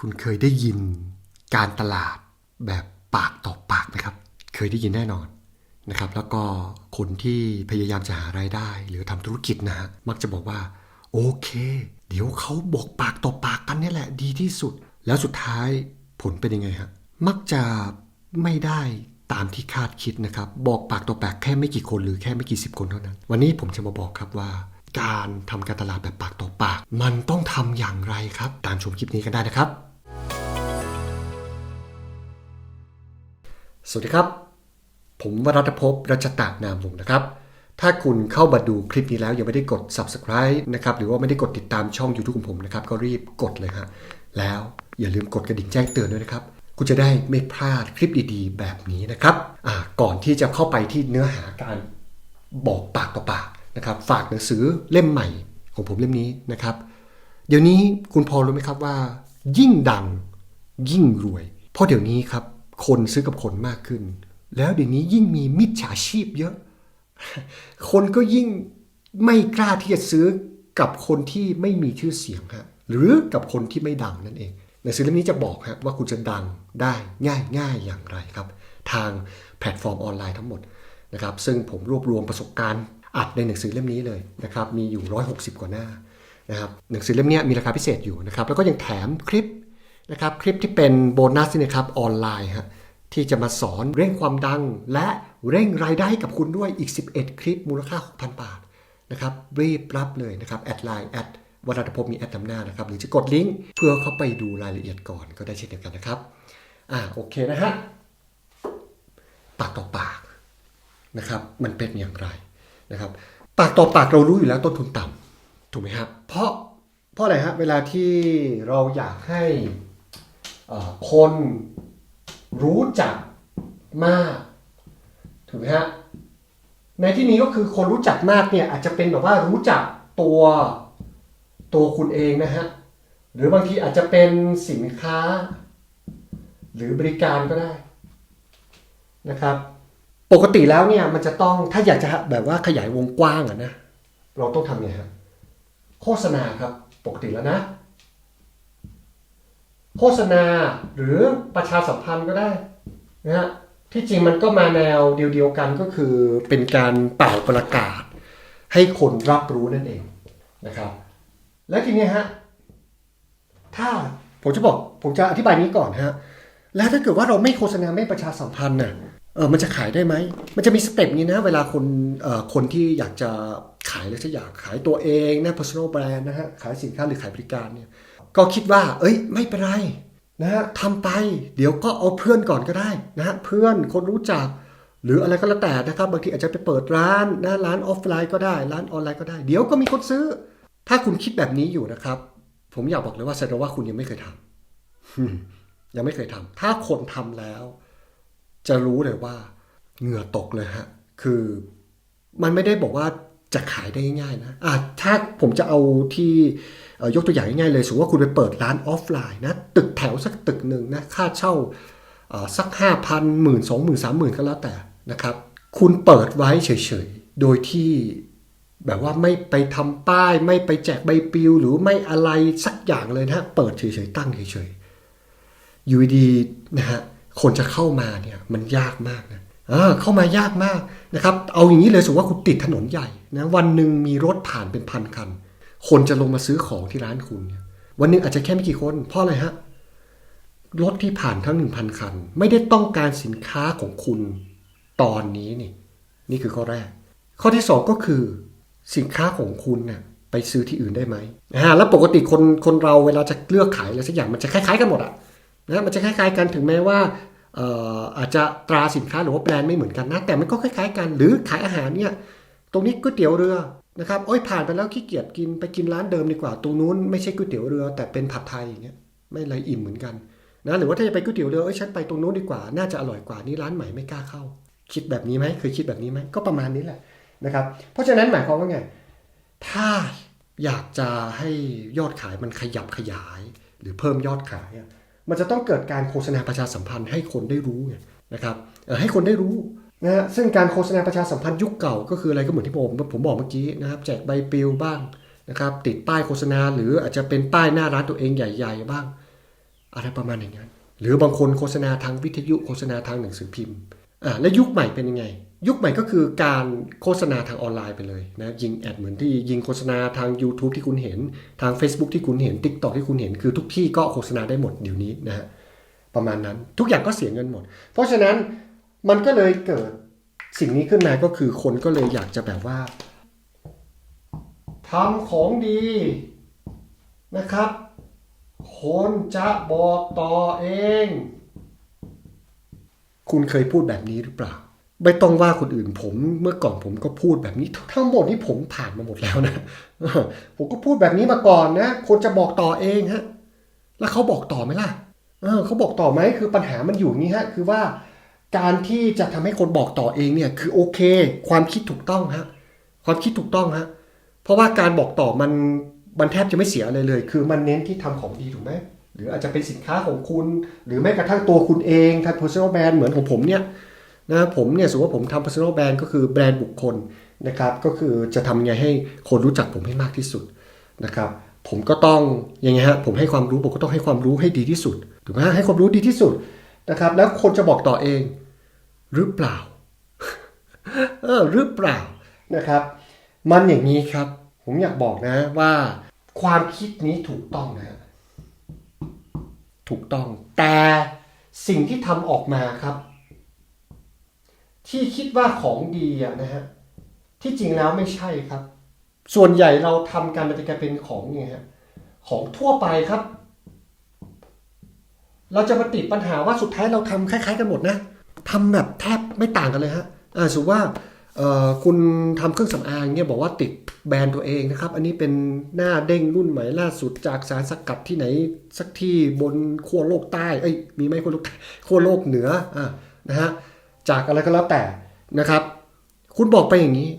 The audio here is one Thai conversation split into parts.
คุณเคยได้ยินการตลาดแบบปากต่อปากไหมครับ เคยได้ยินแน่นอนนะครับ แล้วก็คนที่พยายามจะหารายได้ หรือทำธุรกิจนะฮะมักจะบอกว่า โอเค เดี๋ยวเขาบอกปากต่อปากกันนี่แหละดีที่สุด แล้วสุดท้ายผลเป็นยังไงฮะมักจะไม่ได้ตามที่คาดคิดนะครับ บอกปากต่อปากแค่ไม่กี่คนหรือแค่ไม่กี่สิบคนเท่านั้น วันนี้ผมจะมาบอกครับว่า การทำการตลาดแบบปากต่อปาก มันต้องทำอย่างไรครับ ตามชมคลิปนี้กันได้นะครับ สวัสดีครับ ผมวรัตภพรัชตานามวงนะครับ ถ้าคุณเข้ามาดูคลิปนี้แล้วยังไม่ได้กด subscribe นะครับหรือว่าไม่ได้กดติดตามช่อง YouTube ของผมนะครับก็รีบกดเลยฮะแล้วอย่าลืมกดกระดิ่งแจ้งเตือนด้วยนะครับ คุณจะได้ไม่พลาดคลิปดีๆ แบบนี้นะครับก่อนที่จะเข้าไปที่เนื้อหาการบอกปากต่อปากนะครับ ฝากหนังสือเล่มใหม่ของผมเล่มนี้นะครับ เดี๋ยวนี้คุณพอรู้ไหมครับว่า ยิ่งดังยิ่งรวย เพราะเดี๋ยวนี้ครับ คนซื้อกับคนมากขึ้น แล้วเดี๋ยวนี้ยิ่งมีมิจฉาชีพเยอะ คนก็ยิ่งไม่กล้าที่จะซื้อกับคนที่ไม่มีชื่อเสียงฮะหรือกับคนที่ไม่ดังนั่นเองหนังสือเล่มนี้จะบอกฮะว่าคุณจะดังได้ง่ายง่ายอย่างไรครับ ทางแพลตฟอร์มออนไลน์ทั้งหมดนะครับซึ่งผมรวบรวมประสบการณ์อัดในหนังสือเล่มนี้เลยนะครับมีอยู่ 160 กว่าหน้านะครับหนังสือเล่มนี้มีราคาพิเศษอยู่นะครับแล้วก็ยังแถมคลิป นะครับคลิปที่เป็นโบนัสนี่นะครับออนไลน์ฮะที่จะมาสอนเร่งความดัง และเร่งรายได้กับคุณด้วยอีก 11 คลิปมูลค่า 6,000 บาทนะครับรีบรับเลยนะครับแอดไลน์แอดวัฒนภพมีแอดนำหน้านะครับหรือจะกดลิงก์เพื่อเข้าไปดูรายละเอียดก่อนก็ได้เช่นเดียวกันนะครับอ่าโอเคนะฮะปากต่อปากนะครับมันเป็นอย่างไรนะครับปากต่อปากเรารู้อยู่แล้วต้นทุนต่ำถูกไหมครับเพราะเพราะอะไรฮะเวลาที่เราอยากให้ คนรู้จักมากถูกไหมฮะในที่นี้ก็คือคนรู้จักมากเนี่ยอาจจะเป็นแบบว่ารู้จักตัวตัวคุณเองนะฮะหรือบางทีอาจจะเป็นสินค้า หรือบริการก็ได้นะครับ ปกติแล้วเนี่ยมันจะต้องถ้าอยากจะแบบว่าขยายวงกว้างอะนะเราต้องทำไงฮะโฆษณาครับปกติแล้วนะ โฆษณาหรือประชาสัมพันธ์ก็ได้นะฮะที่จริงมันก็มาแนวเดียวๆกันก็คือเป็นการเป่าประกาศ ให้คนรับรู้นั่นเองนะครับ และทีนี้ฮะถ้าผมจะบอกผมจะอธิบายนี้ก่อนฮะแล้วถ้าเกิดว่าเราไม่โฆษณาไม่ประชาสัมพันธ์น่ะเออมันจะขายได้ไหม มันจะมีสเต็ปนี้นะ เวลาคนเอ่อคนที่อยากจะขายหรือจะอยากขายตัวเองนะ personal brand นะฮะขายสินค้าหรือขายบริการเนี่ย ก็คิดว่า เอ้ย ไม่เป็นไรนะฮะทำไป เดี๋ยวก็เอาเพื่อนก่อนก็ได้นะฮะเพื่อนคนรู้จัก หรืออะไรก็แล้วแต่นะครับ บางทีอาจจะไปเปิดร้านนะร้านออฟไลน์ก็ได้ ร้านออนไลน์ก็ได้ เดี๋ยวก็มีคนซื้อ ถ้าคุณคิดแบบนี้อยู่นะครับ ผมอยากบอกเลยว่าแสดงว่าคุณยังไม่เคยทำอืมยังไม่เคยทำถ้าคนทำแล้ว จะรู้เลยว่า เหงื่อตกเลยฮะ คือมันไม่ได้บอกว่าจะขายได้ง่ายนะอะถ้าผมจะเอาที่ ยกตัวอย่างง่ายๆเลยสมมติว่าคุณไปเปิดร้านออฟไลน์นะตึกแถวสักตึกหนึ่งนะค่าเช่าสักห้าพันหมื่นสองหมื่นสามหมื่นก็แล้วแต่นะครับ คุณเปิดไว้เฉยๆ โดยที่แบบว่าไม่ไปทำป้ายไม่ไปแจกใบปลิว หรือไม่อะไรสักอย่างเลยนะเปิดเฉยๆตั้งเฉยๆอยู่ดีๆนะฮะคนจะเข้ามาเนี่ยมันยากมากนะเข้ามายากมากนะครับ เอาอย่างนี้เลยสมมติว่าคุณติดถนนใหญ่นะวันหนึ่งมีรถผ่านเป็นพันคัน คนจะลงมาซื้อของที่ร้านคุณ วันหนึ่งอาจจะแค่ไม่กี่คน เพราะอะไรฮะ รถที่ผ่านทั้งหนึ่งพันคัน ไม่ได้ต้องการสินค้าของคุณตอนนี้นี่ นี่คือข้อแรก ข้อที่สองก็คือ สินค้าของคุณเน่ะไปซื้อที่อื่นได้ไหมอ่าแล้วปกติคนคนเราเวลาจะเลือกขายอะไรสักอย่างมันจะคล้ายๆกันหมดอะนะมันจะคล้ายๆกันถึงแม้ว่าเอ่ออาจจะตราสินค้าหรือว่าแบรนด์ไม่เหมือนกันนะแต่มันก็คล้ายๆกัน หรือขายอาหารเนี่ยตรงนี้ก๋วยเตี๋ยวเรือ นะครับโอ้ยผ่านไปแล้วขี้เกียจกินไปกินร้านเดิมดีกว่าตรงนู้นไม่ใช่ก๋วยเตี๋ยวเรือ แต่เป็นผัดไทยอย่างเงี้ยไม่ไรอิ่มเหมือนกันนะหรือว่าถ้าจะไปก๋วยเตี๋ยวเรือเอ้ยฉันไปตรงนู้นดีกว่า น่าจะอร่อยกว่านี่ร้านใหม่ไม่กล้าเข้า คิดแบบนี้ไหมเคยคิดแบบนี้ไหมก็ประมาณนี้แหละนะครับ เพราะฉะนั้นหมายความว่าไง ถ้าอยากจะให้ยอดขายมันขยับขยาย หรือเพิ่มยอดขาย มันจะต้องเกิดการโฆษณาประชาสัมพันธ์ให้คนได้รู้ไงนะครับให้คนได้รู้ นะฮะซึ่งการโฆษณาประชาสัมพันธ์ยุคเก่าก็คืออะไรก็เหมือนที่ผมผมบอกเมื่อกี้นะครับแจกใบปลิวบ้างนะครับติดป้ายโฆษณา หรืออาจจะเป็นป้ายหน้าร้านตัวเองใหญ่ ๆ บ้าง อะไรประมาณอย่างนั้น หรือบางคนโฆษณาทางวิทยุโฆษณาทางหนังสือพิมพ์อ่าและยุคใหม่เป็นยังไง ยุคใหม่ก็คือการโฆษณาทางออนไลน์ไปเลยนะยิงแอดเหมือนที่ยิงโฆษณาทาง YouTube ที่คุณเห็นทาง Facebook ที่คุณเห็น TikTok ที่คุณเห็นคือทุกที่ก็โฆษณาได้หมดเดี๋ยวนี้นะฮะประมาณนั้นทุกอย่างก็เสียเงินหมด เพราะฉะนั้น มันก็เลยเกิดสิ่งนี้ขึ้นมาก็คือคนก็เลยอยากจะแบบว่าทำของดีนะครับ คนจะบอกต่อเอง คุณเคยพูดแบบนี้หรือเปล่า ไม่ต้องว่าคนอื่นผมเมื่อก่อนผมก็พูดแบบนี้ ทั้งหมดนี้ผมผ่านมาหมดแล้วนะผมก็พูดแบบนี้มาก่อนนะ คนจะบอกต่อเองฮะ แล้วเขาบอกต่อไหมล่ะ เออเขาบอกต่อไหมคือปัญหามันอยู่นี้ฮะ คือว่า การที่จะทำให้คนบอกต่อเองเนี่ยคือโอเค ความคิดถูกต้องฮะความคิดถูกต้องฮะเพราะว่าการบอกต่อมันมันแทบจะไม่เสียอะไรเลย คือมันเน้นที่ทำของดีถูกไหมหรืออาจจะเป็นสินค้าของคุณ หรือแม้กระทั่งตัวคุณเองทำ personal brand เหมือนของผมเนี่ยนะผมเนี่ยสมมติว่าผมทำ personal brand ก็คือแบรนด์บุคคลนะครับก็คือจะทำยังไงให้คนรู้จักผมให้มากที่สุดนะครับผมก็ต้องยังไงฮะผมให้ความรู้ผมก็ต้องให้ความรู้ให้ดีที่สุดถูกไหมฮะให้ความรู้ดีที่สุดนะครับแล้วคนจะบอกต่อเอง หรือเปล่า เออหรือเปล่านะครับ มันอย่างนี้ครับ ผมอยากบอกนะว่า ความคิดนี้ถูกต้องนะ ถูกต้อง แต่สิ่งที่ทำออกมาครับ ที่คิดว่าของดีอะนะฮะที่จริงแล้วไม่ใช่ครับ ส่วนใหญ่เราทำการมันจะกลาเป็นของไงฮะของทั่วไปครับ เราจะมาติดปัญหาว่าสุดท้ายเราทำคล้าย ๆ กันหมดนะ ทำแบบแทบไม่ต่างกันเลยฮะอ่าสมมติว่าคุณทำเครื่องสำอางเนี่ยบอกว่าติดแบรนด์ตัวเองนะครับ อันนี้เป็นหน้าเด้งรุ่นใหม่ล่าสุดจากสารสกัดที่ไหนสักที่บนขั้วโลกใต้เอ้ยมีไหมขั้วโลกขั้วโลกเหนืออ่านะฮะจากอะไรก็แล้วแต่นะครับ คุณบอกไปอย่างนี้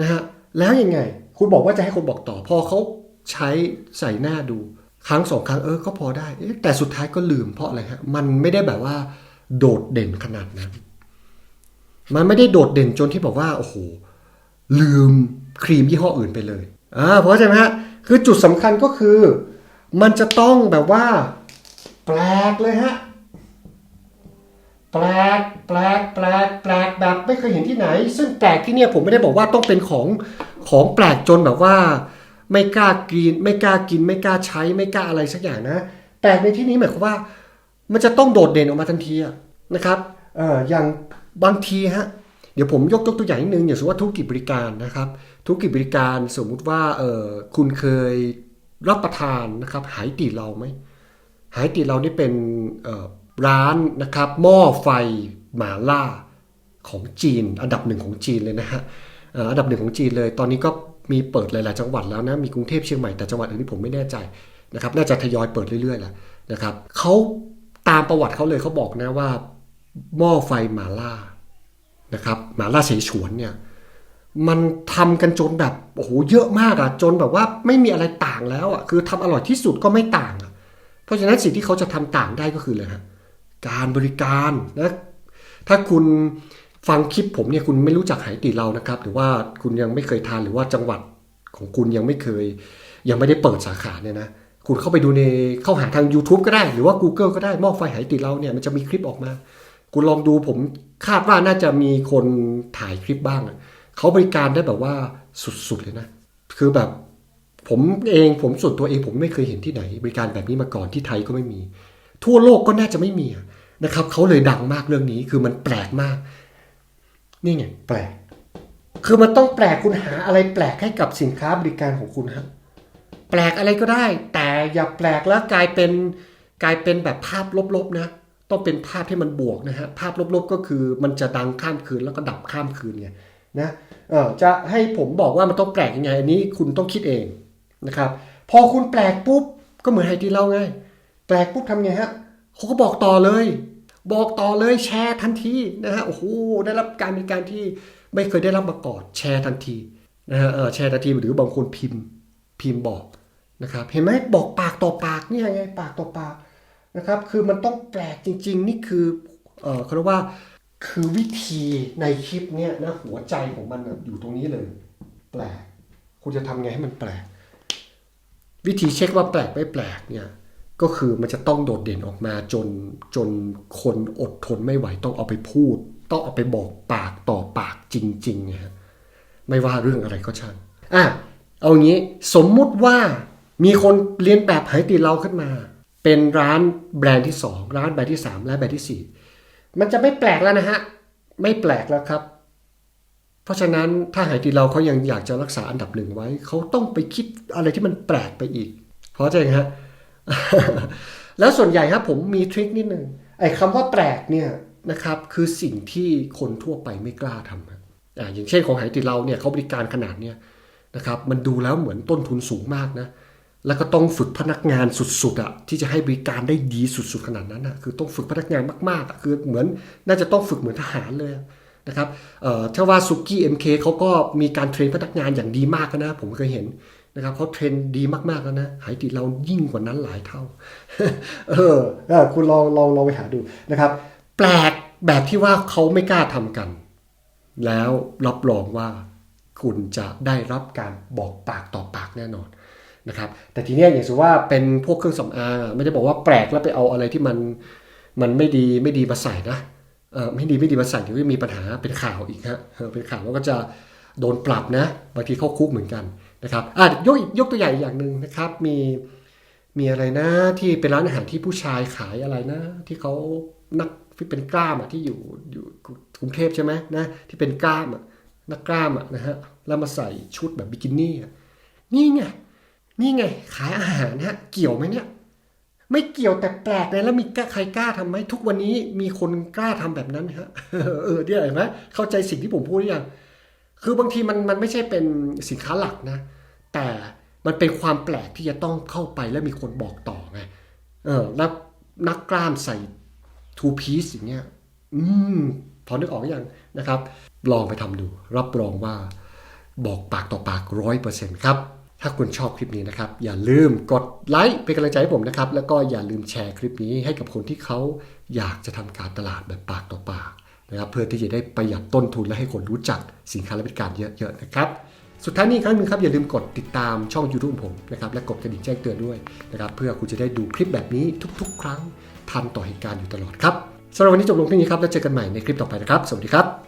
นะฮะแล้วยังไง คุณบอกว่าจะให้คนบอกต่อ พอเขาใช้ใส่หน้าดูครั้งสองครั้งเออก็พอได้แต่สุดท้ายก็ลืมเพราะอะไรฮะมันไม่ได้แบบว่า โดดเด่นขนาดนั้น มันไม่ได้โดดเด่นจนที่บอกว่าโอ้โหลืมครีมยี่ห้ออื่นไปเลยอ่าเพราะใช่ไหมฮะคือจุดสำคัญก็คือ มันจะต้องแบบว่า แปลกเลยฮะแปลกแปลกแปลกแปลกแบบไม่เคยเห็นที่ไหน ซึ่งแปลกที่เนี่ยผมไม่ได้บอกว่าต้องเป็นของของแปลกจนแบบว่า ไม่กล้ากิน ไม่กล้ากิน ไม่กล้าใช้ ไม่กล้าอะไรสักอย่างนะแปลกในที่นี้หมายความว่า มันจะต้องโดดเด่นออกมาทันทีอะนะครับเอ่ออย่างบางทีฮะเดี๋ยวผมยกยกตัวอย่างนิดนึงอย่างสมมติว่าธุรกิจบริการนะครับ ธุรกิจบริการสมมุติว่าเออคุณเคยรับประทานนะครับหายตีเราไหมหายตีเรานี่เป็นเอ่อร้านนะครับหม้อไฟหมาล่าของจีน อันดับหนึ่งของจีนเลยนะฮะเอ่ออันดับหนึ่งของจีนเลย ตอนนี้ก็มีเปิดหลาย ๆ จังหวัดแล้วนะมีกรุงเทพเชียงใหม่แต่จังหวัดอื่นที่ผมไม่แน่ใจนะครับน่าจะทยอยเปิดเรื่อยๆแหละนะครับเขา ตามประวัติเขาเลยเขาบอกนะว่า หม้อไฟหมาล่านะครับหมาล่าเสฉวนเนี่ยมันทำกันจนแบบโอ้โหเยอะมากอะจนแบบว่าไม่มีอะไรต่างแล้วอะคือทำอร่อยที่สุดก็ไม่ต่างอะเพราะฉะนั้นสิ่งที่เขาจะทำต่างได้ก็คือเลยฮะการบริการนะถ้าคุณฟังคลิปผมเนี่ยคุณไม่รู้จักไหตีเรานะครับ หรือว่าคุณยังไม่เคยทานหรือว่าจังหวัดของคุณยังไม่เคย ยังไม่ได้เปิดสาขาเนี่ยนะ คุณเข้าไปดูในเข้าหาทาง YouTube ก็ได้ หรือว่า Google ก็ได้หม้อไฟไหตีเราเนี่ยมันจะมีคลิปออกมา คุณลองดูผมคาดว่าน่าจะมีคนถ่ายคลิปบ้าง เขาบริการได้แบบว่าสุดๆเลยนะ คือแบบผมเองผมส่วนตัวเองผมไม่เคยเห็นที่ไหน บริการแบบนี้มาก่อนที่ไทยก็ไม่มี ทั่วโลกก็น่าจะไม่มีนะครับเขาเลยดังมากเรื่องนี้คือมันแปลกมาก นี่ไงแปลก คือมันต้องแปลกคุณหาอะไรแปลกให้กับสินค้าบริการของคุณฮะ แปลกอะไรก็ได้ แต่อย่าแปลกแล้วกลายเป็นกลายเป็นแบบภาพลบๆนะต้องเป็นภาพที่มันบวกนะฮะภาพลบๆก็คือมันจะดังข้ามคืนแล้วก็ดับข้ามคืนไงนะเออจะให้ผมบอกว่ามันต้องแปลกยังไงอันนี้คุณต้องคิดเองนะครับพอคุณแปลกปุ๊บก็เหมือนไฮทีเล่าไงแปลกปุ๊บทำไงฮะเขาก็บอกต่อเลย บอกต่อเลยแชร์ทันทีนะฮะโอ้โหได้รับการบริการที่ไม่เคยได้รับมาก่อนแชร์ทันทีนะฮะเออแชร์ทันทีหรือบางคนพิมพ์พิมพ์บอก นะครับเห็นไหมบอกปากต่อปากนี่ยไงปากต่อปากนะครับคือมันต้องแปลกจริง ๆ นี่คือเออเขาเรียกว่าคือวิธีในคลิปเนี่ยนะหัวใจของมันอยู่ตรงนี้เลย แปลกคุณจะทำไงให้มันแปลก วิธีเช็คว่าแปลกไม่แปลกเนี่ยก็คือมันจะต้องโดดเด่นออกมาจนจนคนอดทนไม่ไหวต้องเอาไปพูด ต้องเอาไปบอกปากต่อปากจริงๆนะฮะไม่ว่าเรื่องอะไรก็ช่างอะเอางี้สมมุติว่า มีคนเรียนแบบไหตีเราขึ้นมา เป็นร้านแบรนด์ที่ 2 ร้านแบรนด์ที่ 3 และแบรนด์ที่ 4 มันจะไม่แปลกแล้วนะฮะ ไม่แปลกแล้วครับ เพราะฉะนั้นถ้าไหตีเราเขายังอยากจะรักษาอันดับหนึ่งไว้ เขาต้องไปคิดอะไรที่มันแปลกไปอีกเพราะใจไหมฮะแล้วส่วนใหญ่ครับผมมีทริคนิดนึงไอ้คำว่าแปลกเนี่ยนะครับคือสิ่งที่คนทั่วไปไม่กล้าทำอ่าอย่างเช่นของไหติเราเนี่ยเขาบริการขนาดเนี่ยนะครับมันดูแล้วเหมือนต้นทุนสูงมากนะ แล้วก็ต้องฝึกพนักงานสุดๆอะที่จะให้บริการได้ดีสุดๆขนาดนั้นอะคือต้องฝึกพนักงานมากๆอะคือเหมือนน่าจะต้องฝึกเหมือนทหารเลยนะครับเอ่อถ้าว่าซุกี้เอ็มเคเขาก็มีการเทรนพนักงานอย่างดีมากนะ ผมเคยเห็นนะครับเขาเทรนดีมากๆแล้วนะไหติเรายิ่งกว่านั้นหลายเท่า เออคุณลองลองลองไปหาดูนะครับ แปลกแบบที่ว่าเขาไม่กล้าทำกัน แล้วรับรองว่าคุณจะได้รับการบอกปากต่อปากแน่นอน นะครับแต่ทีเนี้ยอย่างสมว่าเป็นพวกเครื่องสำอางไม่ได้บอกว่าแปลกแล้วไปเอาอะไรที่มันมันไม่ดีไม่ดีมาใส่นะเออไม่ดีไม่ดีมาใส่เดี๋ยวจะมีปัญหาเป็นข่าวอีกฮะเป็นข่าวแล้วก็จะโดนปรับนะบางทีเข้าคุกเหมือนกันนะครับอะยกยกตัวอย่างอีกอย่างหนึ่งนะครับมีมีอะไรนะที่เป็นร้านอาหารที่ผู้ชายขายอะไรนะ ที่เขานักที่เป็นกล้ามอะที่อยู่อยู่กรุงเทพใช่ไหมนะที่เป็นกล้ามอะนักกล้ามอะนะฮะแล้วมาใส่ชุดแบบบิกินี่นี่ไง นี่ไง ขายอาหารฮะ เกี่ยวไหมเนี่ย ไม่เกี่ยวแต่แปลกเลยแล้วมีใครกล้าทำไหมทุกวันนี้มีคนกล้าทำแบบนั้นฮะเออเนี่ยเห็นไหมเข้าใจสิ่งที่ผมพูดหรือยังคือบางทีมันมันไม่ใช่เป็นสินค้าหลักนะ แต่มันเป็นความแปลกที่จะต้องเข้าไปแล้วมีคนบอกต่อไงเออแล้วนักกล้ามใส่ทูพีซอย่างเงี้ย อืม พอนึกออกหรือยังนะครับ ลองไปทำดู รับรองว่าบอกปากต่อปากร้อยเปอร์เซ็นต์ครับ ถ้าคุณชอบคลิปนี้นะครับ อย่าลืมกดไลค์เป็นกำลังใจให้ผมนะครับ แล้วก็อย่าลืมแชร์คลิปนี้ให้กับคนที่เขาอยากจะทำการตลาดแบบปากต่อปากนะครับเพื่อที่จะได้ประหยัดต้นทุนและให้คนรู้จักสินค้าและบริการเยอะๆนะครับ สุดท้ายนี้ครั้งหนึ่งครับอย่าลืมกดติดตามช่อง YouTube ของผมนะครับและกดกระดิ่งแจ้งเตือนด้วยนะครับเพื่อคุณจะได้ดูคลิปแบบนี้ทุก ๆ ครั้งทันต่อเหตุการณ์อยู่ตลอดครับสำหรับวันนี้จบลงที่นี้ครับแล้วเจอกันใหม่ในคลิปต่อไปนะครับ สวัสดีครับ